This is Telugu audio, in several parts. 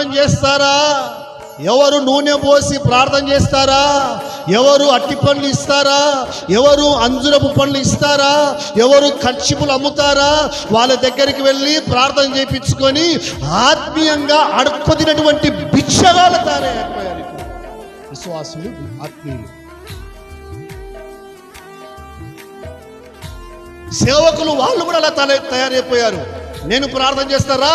ప్రార్థన చేస్తారా? ఎవరు నూనె పోసి ప్రార్థన చేస్తారా? ఎవరు అట్టి పండ్లు ఇస్తారా? ఎవరు అంజురపు పండ్లు ఇస్తారా? ఎవరు కచ్చిపులు అమ్ముతారా? వాళ్ళ దగ్గరికి వెళ్ళి ప్రార్థన చేయించుకొని ఆత్మీయంగా అడుక్కొదినటువంటి భిక్షగాల తయారైపోయారు విశ్వాసులు ఆత్మీయులు. సేవకులు వాళ్ళు కూడా అలా తయారైపోయారు. నేను ప్రార్థన చేస్తారా?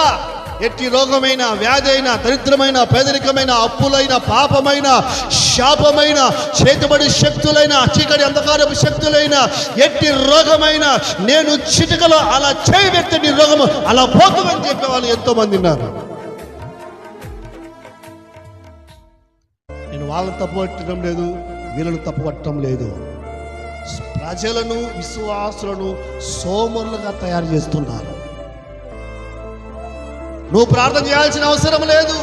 ఎట్టి రోగమైన వ్యాధి అయినా దరిద్రమైన పేదరికమైన అప్పులైన పాపమైన శాపమైన చేతుబడి శక్తులైన చీకటి అంధకారపు శక్తులైన ఎట్టి రోగమైన నేను చిటికలో అలా చేయబెట్టి నీ రోగము అలా పోతుందని చెప్పే వాళ్ళు ఎంతో మంది ఉన్నారు. నేను వాళ్ళని తప్పుపట్టడం లేదు వీళ్ళని తప్పుపట్టడం లేదు. ప్రజలను విశ్వాసులను సోమరులుగా తయారు చేస్తున్నారు. నువ్వు ప్రార్థన చేయాల్సిన అవసరం లేదు.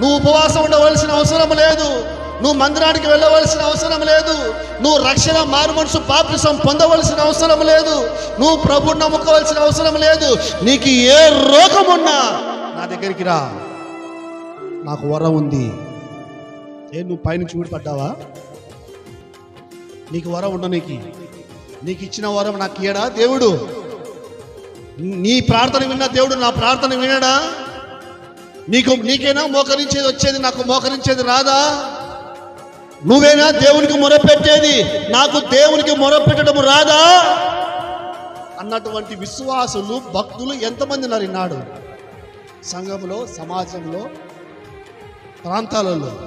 నువ్వు ఉపవాసం ఉండవలసిన అవసరం లేదు. నువ్వు మందిరానికి వెళ్ళవలసిన అవసరం లేదు. నువ్వు రక్షణ మారు మనసు పాపిసం పొందవలసిన అవసరం లేదు. నువ్వు ప్రభుని నమ్ముకోవాల్సిన అవసరం లేదు. నీకు ఏ రోగం ఉన్నా నా దగ్గరికి రా. నాకు వరం ఉంది. ఏ నువ్వు పైనుంచి చూడిపడ్డావా నీకు వరం ఉండ నీకు? నీకు ఇచ్చిన వరం నాకు ఇయ్యడా దేవుడు? నీ ప్రార్థన విన్న దేవుడు నా ప్రార్థన వినడా? నీకు నీకైనా మోకరించేది వచ్చేది? నాకు మోకరించేది రాదా? నువ్వేనా దేవునికి మొరపెట్టేది? నాకు దేవునికి మొరపెట్టడం రాదా? అన్నటువంటి విశ్వాసులు భక్తులు ఎంతమంది ఉన్నారు ఈనాడు సంఘంలో సమాజంలో ప్రాంతాలలో.